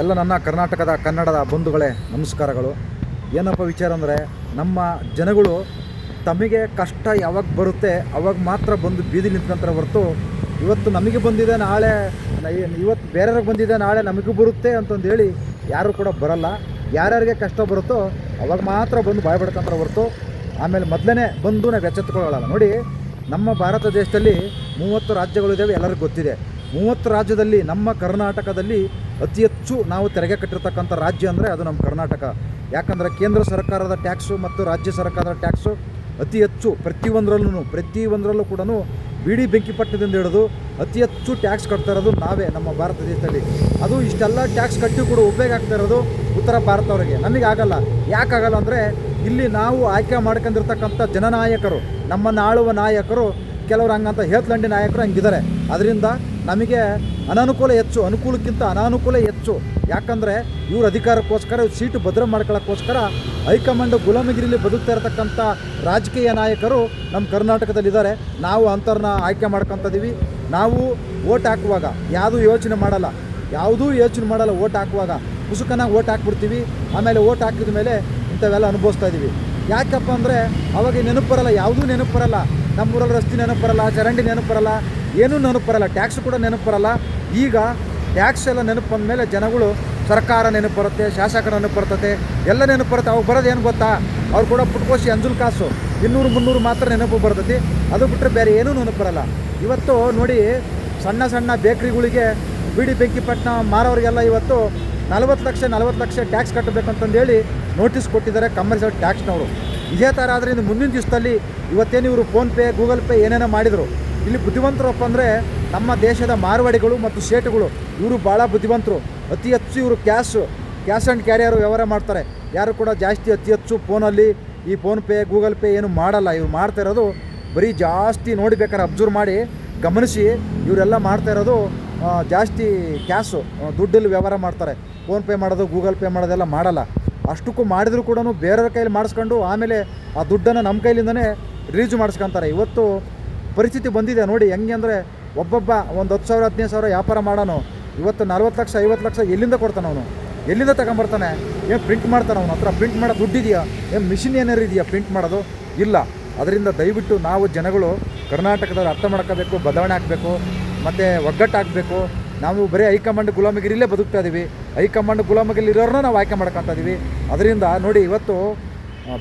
ಎಲ್ಲ ನನ್ನ ಕರ್ನಾಟಕದ, ಕನ್ನಡದ ಬಂಧುಗಳೇ, ನಮಸ್ಕಾರಗಳು. ಏನಪ್ಪ ವಿಚಾರ ಅಂದರೆ, ನಮ್ಮ ಜನಗಳು ತಮಗೆ ಕಷ್ಟ ಯಾವಾಗ ಬರುತ್ತೆ, ಅವಾಗ ಮಾತ್ರ ಬಂದು ಬೀದಿ ನಿಂತ್ಕೊಂತಾರೆ ಹೊರತು ಇವತ್ತು ನಮಗೆ ಬಂದಿದೆ, ನಾಳೆ ಇವತ್ತು ಬೇರೆಯವ್ರಿಗೆ ಬಂದಿದೆ, ನಾಳೆ ನಮಗೂ ಬರುತ್ತೆ ಅಂತಂದು ಹೇಳಿ ಯಾರೂ ಕೂಡ ಬರಲ್ಲ. ಯಾರ್ಯಾರಿಗೆ ಕಷ್ಟ ಬರುತ್ತೋ ಅವಾಗ ಮಾತ್ರ ಬಂದು ಬಾಯ್ ಹೊರತು. ಆಮೇಲೆ ಮೊದಲೇ ಬಂದು ನಾವು ಎಚ್ಚೆತ್ತುಕೊಳ್ಳಲ್ಲ ನೋಡಿ, ನಮ್ಮ ಭಾರತ ದೇಶದಲ್ಲಿ ಮೂವತ್ತು ರಾಜ್ಯಗಳಿದ್ದಾವೆ ಎಲ್ಲರಿಗೂ ಗೊತ್ತಿದೆ. ಮೂವತ್ತು ರಾಜ್ಯದಲ್ಲಿ ನಮ್ಮ ಕರ್ನಾಟಕದಲ್ಲಿ ಅತಿ ಹೆಚ್ಚು ನಾವು ತೆರಿಗೆ ಕಟ್ಟಿರ್ತಕ್ಕಂಥ ರಾಜ್ಯ ಅಂದರೆ ಅದು ನಮ್ಮ ಕರ್ನಾಟಕ. ಯಾಕಂದರೆ ಕೇಂದ್ರ ಸರ್ಕಾರದ ಟ್ಯಾಕ್ಸು ಮತ್ತು ರಾಜ್ಯ ಸರ್ಕಾರದ ಟ್ಯಾಕ್ಸು ಅತಿ ಹೆಚ್ಚು ಪ್ರತಿಯೊಂದರಲ್ಲೂ ಪ್ರತಿಯೊಂದರಲ್ಲೂ ಕೂಡ ಬಿಡಿ ಬೆಂಕಿಪಟ್ಟಣದಿಂದ ಹಿಡಿದು ಅತಿ ಹೆಚ್ಚು ಟ್ಯಾಕ್ಸ್ ಕಟ್ತಾ ಇರೋದು ನಾವೇ ನಮ್ಮ ಭಾರತ ದೇಶದಲ್ಲಿ. ಅದು ಇಷ್ಟೆಲ್ಲ ಟ್ಯಾಕ್ಸ್ ಕಟ್ಟಿ ಕೂಡ ಆಗ್ತಾ ಇರೋದು ಉತ್ತರ ಭಾರತವರಿಗೆ ನಮಗೆ ಆಗಲ್ಲ. ಯಾಕಾಗಲ್ಲ ಅಂದರೆ ಇಲ್ಲಿ ನಾವು ಆಯ್ಕೆ ಮಾಡ್ಕೊಂಡಿರ್ತಕ್ಕಂಥ ಜನನಾಯಕರು ನಮ್ಮನ್ನು ಆಳುವ ನಾಯಕರು, ಕೆಲವರು ಹಂಗಂತ ಹೇತ್ಲಂಡಿ ನಾಯಕರು ಹಂಗಿದ್ದಾರೆ. ಅದರಿಂದ ನಮಗೆ ಅನಾನುಕೂಲ ಹೆಚ್ಚು, ಅನುಕೂಲಕ್ಕಿಂತ ಅನಾನುಕೂಲ ಹೆಚ್ಚು. ಯಾಕಂದರೆ ಇವ್ರ ಅಧಿಕಾರಕ್ಕೋಸ್ಕರ, ಇವ್ರ ಸೀಟು ಭದ್ರ ಮಾಡ್ಕೊಳ್ಳೋಕ್ಕೋಸ್ಕರ ಹೈಕಮಾಂಡ್ ಗುಲಾಮಗಿರಿಲಿ ಬದುಕ್ತಾ ಇರತಕ್ಕಂಥ ರಾಜಕೀಯ ನಾಯಕರು ನಮ್ಮ ಕರ್ನಾಟಕದಲ್ಲಿದ್ದಾರೆ. ನಾವು ಅಂಥವ್ರನ್ನ ಆಯ್ಕೆ ಮಾಡ್ಕೊತಿದ್ದೀವಿ ನಾವು ಓಟ್ ಹಾಕುವಾಗ, ಯಾವುದೂ ಯೋಚನೆ ಮಾಡಲ್ಲ. ಯಾವುದೂ ಯೋಚನೆ ಮಾಡಲ್ಲ ಓಟ್ ಹಾಕುವಾಗ. ಮುಸುಕನಾಗಿ ಓಟ್ ಹಾಕ್ಬಿಡ್ತೀವಿ. ಆಮೇಲೆ ಓಟ್ ಹಾಕಿದ ಮೇಲೆ ಇಂಥವೆಲ್ಲ ಅನುಭವಿಸ್ತಾ ಇದ್ದೀವಿ ಯಾಕಪ್ಪ ಅಂದರೆ ಅವಾಗ ನೆನಪು ಬರಲ್ಲ, ಯಾವುದೂ ನೆನಪು ಬರಲ್ಲ. ನಮ್ಮೂರಲ್ಲಿ ರಸ್ತೆ ನೆನಪು ಬರಲ್ಲ, ಚರಂಡಿ ನೆನಪು ಬರಲ್ಲ. ಏನೂ ನೆನಪು ಬರಲ್ಲ ಟ್ಯಾಕ್ಸ್ ಕೂಡ ನೆನಪು ಬರಲ್ಲ. ಈಗ ಟ್ಯಾಕ್ಸ್ ಎಲ್ಲ ನೆನಪು ಬಂದಮೇಲೆ ಜನಗಳು ಸರ್ಕಾರ ನೆನಪು ಬರುತ್ತೆ, ಶಾಸಕರ ನೆನಪು ಬರ್ತದೆ ಎಲ್ಲ ನೆನಪು ಬರುತ್ತೆ. ಅವ್ರು ಬರೋದು ಏನು ಗೊತ್ತಾ? ಅವ್ರು ಕೂಡ ಪುಟ್ಕೋಸಿ ಅಂಜುಲ್ ಕಾಸು. ಇನ್ನೂರು, ಮುನ್ನೂರು ಮಾತ್ರ ನೆನಪು ಬರ್ತೈತಿ. ಅದು ಬಿಟ್ಟರೆ ಬೇರೆ ಏನೂ ನೆನಪು ಬರಲ್ಲ. ಇವತ್ತು ನೋಡಿ, ಸಣ್ಣ ಸಣ್ಣ ಬೇಕ್ರಿಗಳಿಗೆ ಬಿಡಿ ಬೆಂಕಿಪಟ್ಟಣ ಮಾರೋರಿಗೆಲ್ಲ ಇವತ್ತು ನಲವತ್ತು ಲಕ್ಷ ನಲವತ್ತು ಲಕ್ಷ ಟ್ಯಾಕ್ಸ್ ಕಟ್ಟಬೇಕಂತಂದೇಳಿ ನೋಟಿಸ್ ಕೊಟ್ಟಿದ್ದಾರೆ ಕಮರ್ಷಿಯಲ್ ಟ್ಯಾಕ್ಸ್ನವರು ಇದೇ ಥರ ಆದ್ದರಿಂದ ಮುಂದಿನ ದಿವಸದಲ್ಲಿ ಇವತ್ತೇನು ಇವರು ಫೋನ್ಪೇ ಗೂಗಲ್ ಪೇ ಏನೇನೋ ಮಾಡಿದರು. ಇಲ್ಲಿ ಬುದ್ಧಿವಂತರಪ್ಪ ಅಂದರೆ ನಮ್ಮ ದೇಶದ ಮಾರ್ವಾಡಿಗಳು ಮತ್ತು ಸೇಟುಗಳು. ಇವರು ಭಾಳ ಬುದ್ಧಿವಂತರು. ಅತಿ ಹೆಚ್ಚು ಇವರು ಕ್ಯಾಶು. ಕ್ಯಾಶ್ ಆ್ಯಂಡ್ ಕ್ಯಾರಿಯರು ವ್ಯವಹಾರ ಮಾಡ್ತಾರೆ. ಯಾರು ಕೂಡ ಜಾಸ್ತಿ ಅತಿ ಹೆಚ್ಚು ಫೋನಲ್ಲಿ ಈ ಫೋನ್ಪೇ ಗೂಗಲ್ ಪೇ ಏನು ಮಾಡಲ್ಲ. ಇವ್ರು ಮಾಡ್ತಾ ಇರೋದು ಬರೀ ಜಾಸ್ತಿ ನೋಡಿ ಬೇಕಾದ್ರೆ ಅಬ್ಸರ್ವ್ ಮಾಡಿ ಗಮನಿಸಿ ಇವರೆಲ್ಲ ಮಾಡ್ತಾ ಇರೋದು ಜಾಸ್ತಿ ಕ್ಯಾಶು. ದುಡ್ಡಲ್ಲಿ ವ್ಯವಹಾರ ಮಾಡ್ತಾರೆ. ಫೋನ್ಪೇ ಮಾಡೋದು, ಗೂಗಲ್ ಪೇ ಮಾಡೋದೆಲ್ಲ ಮಾಡಲ್ಲ. ಅಷ್ಟಕ್ಕೂ ಮಾಡಿದರೂ ಕೂಡ ಬೇರೆಯವ್ರ ಕೈಲಿ ಮಾಡಿಸ್ಕೊಂಡು ಆಮೇಲೆ ಆ ದುಡ್ಡನ್ನು ನಮ್ಮ ಕೈಲಿಂದನೇ ರಿಲೀಸ್ ಮಾಡಿಸ್ಕೊಂತಾರೆ. ಇವತ್ತು ಪರಿಸ್ಥಿತಿ ಬಂದಿದೆ ನೋಡಿ, ಹೆಂಗೆ ಅಂದರೆ ಒಬ್ಬೊಬ್ಬ ಒಂದು ಹತ್ತು ಸಾವಿರ, ಹದಿನೈದು ಸಾವಿರ ವ್ಯಾಪಾರ ಮಾಡೋನು, ಇವತ್ತು ನಲ್ವತ್ತು ಲಕ್ಷ, ಐವತ್ತು ಲಕ್ಷ ಎಲ್ಲಿಂದ ಕೊಡ್ತಾನೆ ಅವನು? ಎಲ್ಲಿಂದ ತಗೊಂಬರ್ತಾನೆ? ಏನು ಪ್ರಿಂಟ್ ಮಾಡ್ತಾನೆ ಅವನ ಹತ್ರ? ಪ್ರಿಂಟ್ ಮಾಡೋ ದುಡ್ಡಿದೆಯಾ ಏನು ಮಿಷಿನ್ ಏನಾರು ಇದೆಯಾ ಪ್ರಿಂಟ್ ಮಾಡೋದು? ಇಲ್ಲ. ಅದರಿಂದ ದಯವಿಟ್ಟು ನಾವು ಜನಗಳು ಕರ್ನಾಟಕದವ್ರು ಅರ್ಥ ಮಾಡ್ಕೋಬೇಕು, ಬದಲಾವಣೆ ಆಗಬೇಕು, ಮತ್ತು ಒಗ್ಗಟ್ಟು ಹಾಕಬೇಕು ನಾವು ಬರೀ ಹೈಕಮಾಂಡ್ ಗುಲಾಮಗಿರಿಲೇ ಬದುಕ್ತಾ ಇದ್ದೀವಿ ಹೈಕಮಾಂಡ್ ಗುಲಾಮಗಿರಿಲಿರೋರನ್ನ ನಾವು ಆಯ್ಕೆ ಮಾಡ್ಕೊತಾ ಇದ್ದೀವಿ ಅದರಿಂದ ನೋಡಿ, ಇವತ್ತು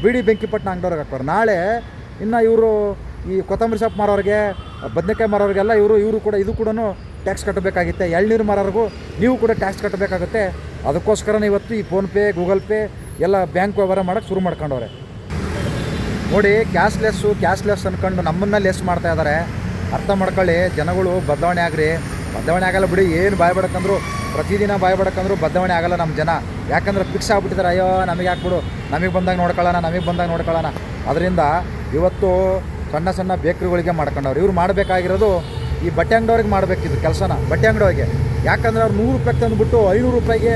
ಬಿ ಡಿ ಬೆಂಕಿಪಟ್ಟಣ ಅಂಗಡವ್ರಿಗೆ ಹಾಕೋರು ನಾಳೆ ಇನ್ನು ಇವರು ಈ ಕೊತ್ತಂಬರಿ ಸೊಪ್ಪು ಮಾರೋರಿಗೆ, ಬದನೆಕಾಯಿ ಮಾರೋರಿಗೆಲ್ಲ ಇವರು ಇವರು ಕೂಡ, ಇದು ಕೂಡ ಟ್ಯಾಕ್ಸ್ ಕಟ್ಟಬೇಕಾಗುತ್ತೆ. ಎಳ್ನೀರು ಮಾರೋರಿಗೂ ನೀವು ಕೂಡ ಟ್ಯಾಕ್ಸ್ ಕಟ್ಟಬೇಕಾಗುತ್ತೆ. ಅದಕ್ಕೋಸ್ಕರನೇ ಇವತ್ತು ಈ ಫೋನ್ಪೇ ಗೂಗಲ್ ಪೇ ಎಲ್ಲ ಬ್ಯಾಂಕ್ ವ್ಯವಹಾರ ಮಾಡೋಕ್ಕೆ ಶುರು ಮಾಡ್ಕೊಂಡವ್ರೆ. ನೋಡಿ ಕ್ಯಾಶ್ಲೆಸ್ಸು ಕ್ಯಾಶ್ಲೆಸ್ ಅಂದ್ಕೊಂಡು ನಮ್ಮನ್ನ ಲೆಸ್ ಮಾಡ್ತಾ ಇದ್ದಾರೆ ಅರ್ಥ ಮಾಡ್ಕೊಳ್ಳಿ, ಜನಗಳು ಬದಲಾವಣೆ ಆಗ್ರಿ. ಬದಲಾವಣೆ ಆಗಲ್ಲ ಬಿಡಿ, ಏನು ಬಾಯ್ ಪ್ರತಿದಿನ ಬಾಯ್ ಬದಲಾವಣೆ ಆಗಲ್ಲ ನಮ್ಮ ಜನ. ಯಾಕಂದ್ರೆ ಫಿಕ್ಸ್ ಆಗ್ಬಿಟ್ಟಿದ್ದಾರೆ ಅಯ್ಯೋ ನಮಗೆ ಹಾಕ್ಬಿಡು ನಮಗೆ ಬಂದಾಗ ನೋಡ್ಕೊಳ್ಳೋಣ, ನಮಗೆ ಬಂದಾಗ ನೋಡ್ಕೊಳ್ಳೋಣ. ಅದರಿಂದ ಇವತ್ತು ಸಣ್ಣ ಸಣ್ಣ ಬೇಕ್ರಿಗಳಿಗೆ ಮಾಡ್ಕೊಂಡವ್ರು. ಇವ್ರು ಮಾಡಬೇಕಾಗಿರೋದು ಈ ಬಟ್ಟೆ ಅಂಗಡಿಯವ್ರಿಗೆ ಮಾಡಬೇಕಿದ್ದು ಕೆಲಸನ, ಬಟ್ಟೆ ಅಂಗಡಿಯವ್ರಿಗೆ. ಯಾಕಂದ್ರೆ ಅವ್ರು ನೂರು ರೂಪಾಯಿಗೆ ತಂದುಬಿಟ್ಟು ಐನೂರು ರೂಪಾಯಿಗೆ,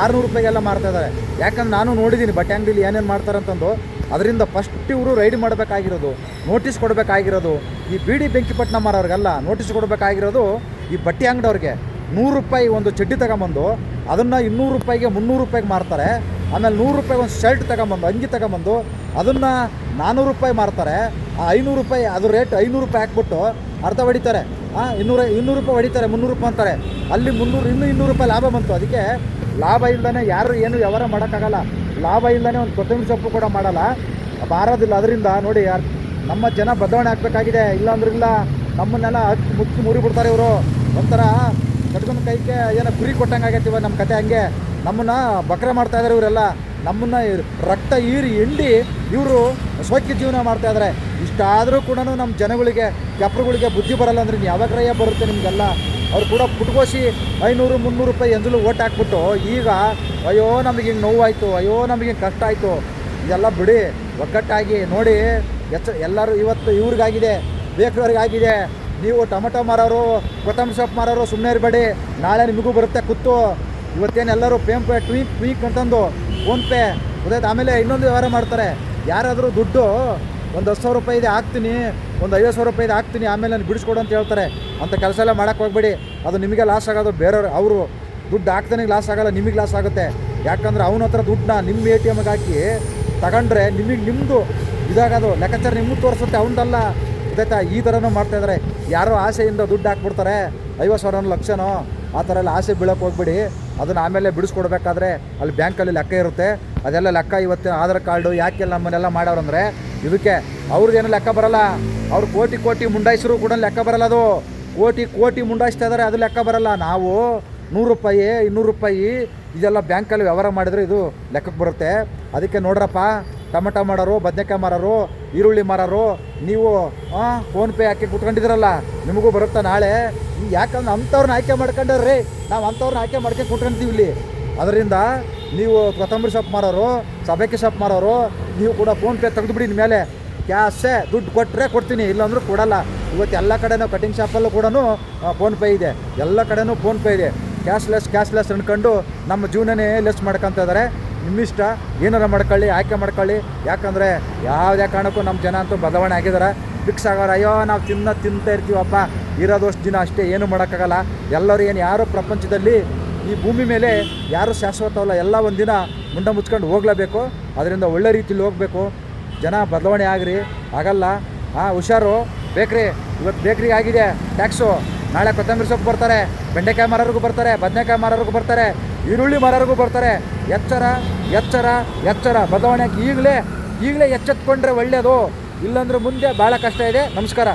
ಆರುನೂರು ರೂಪಾಯಿಗೆಲ್ಲ ಮಾಡ್ತಾಯಿದ್ದಾರೆ ಯಾಕಂದ್ರೆ ನಾನು ನೋಡಿದ್ದೀನಿ ಬಟ್ಟೆ ಅಂಗಡಿಲಿ ಏನೇನು ಮಾಡ್ತಾರೆ ಅಂತಂದು. ಅದರಿಂದ ಫಸ್ಟ್ ಇವರು ರೈಡ್ ಮಾಡಬೇಕಾಗಿರೋದು ನೋಟಿಸ್ ಕೊಡಬೇಕಾಗಿರೋದು. ಈ ಬೀಡಿ ಬೆಂಕಿಪಟ್ಟಣ ಮಾರೋರಿಗೆಲ್ಲ ನೋಟಿಸ್ ಕೊಡಬೇಕಾಗಿರೋದು ಈ ಬಟ್ಟೆ ಅಂಗಡಿಯವ್ರಿಗೆ. ನೂರು ರೂಪಾಯಿ ಒಂದು ಚಡ್ಡಿ ತಗೊಂಬಂದು, ಅದನ್ನು ಇನ್ನೂರು ರೂಪಾಯಿಗೆ ಮುನ್ನೂರು ರೂಪಾಯಿಗೆ ಮಾರ್ತಾರೆ. ಆಮೇಲೆ ನೂರು ರೂಪಾಯಿ ಒಂದು ಶರ್ಟ್ ತಗೊಂಬಂದು, ಅಂಗಿ ತಗೊಂಬಂದು, ಅದನ್ನು ನಾನ್ನೂರು ರೂಪಾಯಿ ಮಾರ್ತಾರೆ. ಐನೂರು ರೂಪಾಯಿ, ಅದು ರೇಟ್ ಐನೂರು ರೂಪಾಯಿ ಹಾಕ್ಬಿಟ್ಟು ಅರ್ಧ ಹೊಡಿತಾರೆ. ಹಾಂ ಇನ್ನೂರ, ಇನ್ನೂರು ರೂಪಾಯಿ ಹೊಡಿತಾರೆ, ಮುನ್ನೂರು ರೂಪಾಯಿ ಅಂತಾರೆ. ಅಲ್ಲಿ ಮುನ್ನೂರು, ಇನ್ನೂ ಇನ್ನೂರು ರೂಪಾಯಿ ಲಾಭ ಬಂತು. ಅದಕ್ಕೆ ಲಾಭ ಇಲ್ಲದೇ ಯಾರು ಏನು ವ್ಯವಹಾರ ಮಾಡೋಕ್ಕಾಗಲ್ಲ. ಲಾಭ ಇಲ್ಲದೇ ಒಂದು ಕೊತ್ತಂಬರಿ ಸೊಪ್ಪು ಕೂಡ ಮಾಡಲ್ಲ. ಬಾರೋದಿಲ್ಲ. ಅದರಿಂದ ನೋಡಿ ಯಾರು, ನಮ್ಮ ಜನ ಬದಲಾವಣೆ ಆಗಬೇಕಾಗಿದೆ. ಇಲ್ಲ ಇಲ್ಲ ನಮ್ಮನ್ನೆಲ್ಲ ಹಚ್ಚಿ ಮುಚ್ಚಿ ಮುರಿಬಿಡ್ತಾರೆ ಇವರು. ಒಂಥರ ಕಟ್ಕೊಂಡು ಕೈಗೆ ಏನೋ ಕುರಿ ಕೊಟ್ಟಂಗೆ ಆಗೈತಿವ ನಮ್ಮ ಕತೆ ಹಂಗೆ. ನಮ್ಮನ್ನ ಬಕ್ರ ಮಾಡ್ತಾ ಇದ್ದಾರೆ ಇವರೆಲ್ಲ. ನಮ್ಮನ್ನ ರಕ್ತ ಈರಿ ಹಿಂಡಿ ಇವರು ಸ್ವಚ್ಛ ಜೀವನ ಮಾಡ್ತಾ ಇದ್ದಾರೆ ಇಷ್ಟಾದರೂ ಕೂಡ ನಮ್ಮ ಜನಗಳಿಗೆ, ಕೆಪ್ರುಗಳಿಗೆ ಬುದ್ಧಿ ಬರಲ್ಲ ಅಂದ್ರೆ ನೀವು ಯಾವಾಗ ಬರುತ್ತೆ ನಿಮಗೆಲ್ಲ? ಅವ್ರು ಕೂಡ ಪುಟ್ಕೋಸಿ ಐನೂರು, ಮುನ್ನೂರು ರೂಪಾಯಿ ಎಂದಲೂ ಓಟ್ ಹಾಕ್ಬಿಟ್ಟು ಈಗ ಅಯ್ಯೋ ನಮಗೆ ಹಿಂಗೆ ನೋವಾಯಿತು, ಅಯ್ಯೋ ನಮಗೆ ಕಷ್ಟ ಆಯಿತು. ಇದೆಲ್ಲ ಬಿಡಿ, ಒಗ್ಗಟ್ಟಾಗಿ ನೋಡಿ, ಎಚ್ಚ ಎಲ್ಲರೂ ಇವತ್ತು ಇವ್ರಿಗಾಗಿದೆ, ಬೇಕ್ರವ್ರಿಗಾಗಿದೆ. ನೀವು ಟೊಮೆಟೊ ಮಾರೋರು ಕೊತ್ತಂಬರಿ ಸೊಪ್ಪು ಮಾರೋರು ಸುಮ್ಮನೆ ಇರಬೇಡಿ. ನಾಳೆ ನಿಮಗೂ ಬರುತ್ತೆ ಕುತ್ತು. ಇವತ್ತೇನು ಎಲ್ಲರೂ ಪೇಮ್ ಪೇ ಟ್ವೀಕ್ ಟ್ವೀಕ್ ಅಂತಂದು ಫೋನ್ಪೇ ಗೊತ್ತಾಯ್ತು ಆಮೇಲೆ ಇನ್ನೊಂದು ವ್ಯವಹಾರ ಮಾಡ್ತಾರೆ. ಯಾರಾದರೂ ದುಡ್ಡು ಒಂದು ಹತ್ತು ಸಾವಿರ ರೂಪಾಯಿ ಇದೆ, ಹಾಕ್ತೀನಿ. ಒಂದು ಐವತ್ತು ಸಾವಿರ ರೂಪಾಯಿ ಇದೆ, ಹಾಕ್ತೀನಿ. ಆಮೇಲೆ ನಾನು ಬಿಡಿಸ್ಕೊಡು ಅಂತ ಹೇಳ್ತಾರೆ. ಅಂತ ಕೆಲಸ ಎಲ್ಲ ಮಾಡೋಕ್ಕೆ ಹೋಗ್ಬೇಡಿ. ಅದು ನಿಮಗೆ ಲಾಸ್ ಆಗೋದು ಬೇರೆಯವ್ರು ಅವರು ದುಡ್ಡು ಹಾಕ್ತಾನೆ ಲಾಸ್ ಆಗೋಲ್ಲ, ನಿಮಗೆ ಲಾಸ್ ಆಗುತ್ತೆ. ಯಾಕಂದರೆ ಅವನ ಹತ್ರ ದುಡ್ಡನ್ನ ನಿಮ್ಮ ಎ ಟಿ ಎಮ್ಗೆ ಹಾಕಿ ತಗೊಂಡ್ರೆ ನಿಮಗೆ ನಿಮ್ಮದು ಇದಾಗೋದು. ಲೆಕ್ಕಾಚಾರ ನಿಮ್ಮದು ತೋರಿಸುತ್ತೆ, ಅವನದಲ್ಲ. ಗೊತ್ತಾಯ್ತಾ ಈ ಥರನೂ ಮಾಡ್ತಾ ಇದ್ದಾರೆ ಯಾರೋ ಆಸೆಯಿಂದ ದುಡ್ಡು ಹಾಕ್ಬಿಡ್ತಾರೆ. ಐವತ್ತು ಸಾವಿರ ಲಕ್ಷನೋ, ಆ ಥರ ಎಲ್ಲ ಆಸೆ ಬೀಳಕ್ಕೆ ಹೋಗ್ಬಿಡಿ. ಅದನ್ನು ಆಮೇಲೆ ಬಿಡಿಸ್ಕೊಡ್ಬೇಕಾದ್ರೆ ಅಲ್ಲಿ ಬ್ಯಾಂಕಲ್ಲಿ ಲೆಕ್ಕ ಇರುತ್ತೆ. ಅದೆಲ್ಲ ಲೆಕ್ಕ ಇವತ್ತಿನ ಆಧಾರ್ ಕಾರ್ಡು, ಯಾಕೆಲ್ಲ ನಮ್ಮನ್ನೆಲ್ಲ ಮಾಡೋರಂದ್ರೆ ಇದಕ್ಕೆ ಅವ್ರದ್ದೇನು ಲೆಕ್ಕ ಬರಲ್ಲ. ಅವ್ರು ಕೋಟಿ ಕೋಟಿ ಮುಂಡಾಯಿಸರು ಕೂಡ ಲೆಕ್ಕ ಬರಲ್ಲ ಅದು. ಕೋಟಿ ಕೋಟಿ ಮುಂಡಾಯಿಸ್ತಾ ಇದ್ದಾರೆ ಅದು ಲೆಕ್ಕ ಬರಲ್ಲ. ನಾವು ನೂರು ರೂಪಾಯಿ, ಇನ್ನೂರು ರೂಪಾಯಿ ಇದೆಲ್ಲ ಬ್ಯಾಂಕಲ್ಲಿ ವ್ಯವಹಾರ ಮಾಡಿದ್ರೆ ಇದು ಲೆಕ್ಕಕ್ಕೆ ಬರುತ್ತೆ. ಅದಕ್ಕೆ ನೋಡ್ರಪ್ಪ ಟೊಮೆಟೊ ಮಾರೋರು, ಬದನೆಕಾಯಿ ಮಾರೋರು, ಈರುಳ್ಳಿ ಮಾರೋರು, ನೀವು ಫೋನ್ಪೇ ಹಾಕಿ ಕುತ್ಕೊಂಡಿದ್ದೀರಲ್ಲ, ನಿಮಗೂ ಬರುತ್ತಾ ನಾಳೆ? ಯಾಕಂದ್ರೆ ಅಂಥವ್ರನ್ನ ಆಯ್ಕೆ ಮಾಡ್ಕೊಂಡ್ರಿ ನಾವು ಅಂಥವ್ರನ್ನ ಆಯ್ಕೆ ಮಾಡ್ಕೊಂಡು ಕುಟ್ಕೊಂತೀವಿ ಇಲ್ಲಿ. ಅದರಿಂದ ನೀವು ಕೊತ್ತಂಬರಿ ಸೊಪ್ಪು ಮಾರೋರು, ಸಬೆಕೆ ಸೊಪ್ಪು ಮಾರೋರು, ನೀವು ಕೂಡ ಫೋನ್ಪೇ ತೆಗೆದುಬಿಡಿ ಮೇಲೆ. ಕ್ಯಾಶೇ ದುಡ್ಡು ಕೊಟ್ಟರೆ ಕೊಡ್ತೀನಿ, ಇಲ್ಲಾಂದ್ರೂ ಕೊಡಲ್ಲ. ಇವತ್ತು ಎಲ್ಲ ಕಡೆನೂ ಕಟಿಂಗ್ ಶಾಪಲ್ಲೂ ಕೂಡ ಫೋನ್ಪೇ ಇದೆ. ಎಲ್ಲ ಕಡೆನೂ ಫೋನ್ಪೇ ಇದೆ. ಕ್ಯಾಶ್ಲೆಸ್ ಕ್ಯಾಶ್ಲೆಸ್ ಅಂದ್ಕೊಂಡು ನಮ್ಮ ಜೀವನನೇ ಲೆಸ್ ಮಾಡ್ಕೊತ ಇದ್ದಾರೆ. ನಿಮ್ಮಿಷ್ಟ, ಏನಾರ ಮಾಡ್ಕೊಳ್ಳಿ, ಆಯ್ಕೆ ಮಾಡ್ಕೊಳ್ಳಿ. ಯಾಕಂದರೆ ಯಾವುದೇ ಕಾರಣಕ್ಕೂ ನಮ್ಮ ಜನ ಅಂತೂ ಬದಲಾವಣೆ ಆಗಿದ್ದಾರೆ ಫಿಕ್ಸ್ ಆಗೋರು ಅಯ್ಯೋ, ನಾವು ತಿನ್ನ, ತಿಂತ ಇರ್ತೀವಪ್ಪ. ಇರೋದಷ್ಟು ದಿನ ಅಷ್ಟೇ, ಏನು ಮಾಡೋಕ್ಕಾಗಲ್ಲ. ಎಲ್ಲರೂ ಏನು ಯಾರು ಪ್ರಪಂಚದಲ್ಲಿ ಈ ಭೂಮಿ ಮೇಲೆ ಯಾರು ಶಾಶ್ವತವಲ್ಲ ಎಲ್ಲ ಒಂದಿನ ಮುಂಡ ಮುಚ್ಕೊಂಡು ಹೋಗ್ಲೇಬೇಕು. ಅದರಿಂದ ಒಳ್ಳೆ ರೀತಿಲಿ ಹೋಗಬೇಕು. ಜನ ಬದಲಾವಣೆ ಆಗ್ರಿ, ಆಗಲ್ಲ. ಹಾಂ ಹುಷಾರು. ಬೇಕ್ರಿ ಇವತ್ತು ಬೇಕ್ರಿ ಆಗಿದೆ. ಟ್ಯಾಕ್ಸು. ನಾಳೆ ಕೊತ್ತಂಬರಿ ಸೊಪ್ಪು ಬರ್ತಾರೆ, ಬೆಂಡೆಕಾಯಿ ಮಾರೋರಿಗೂ ಬರ್ತಾರೆ, ಬದನೆಕಾಯಿ ಮಾರೋರಿಗೂ ಬರ್ತಾರೆ. ಈರುಳ್ಳಿ ಮರರಿಗೂ ಬರ್ತಾರೆ. ಎಚ್ಚರ ಎಚ್ಚರ ಎಚ್ಚರ. ಬದಲಾವಣೆ ಈಗಲೇ ಈಗಲೇ ಎಚ್ಚೆತ್ಕೊಂಡ್ರೆ ಒಳ್ಳೆಯದು ಇಲ್ಲಾಂದ್ರೆ ಮುಂದೆ ಭಾಳ ಕಷ್ಟ ಇದೆ. ನಮಸ್ಕಾರ.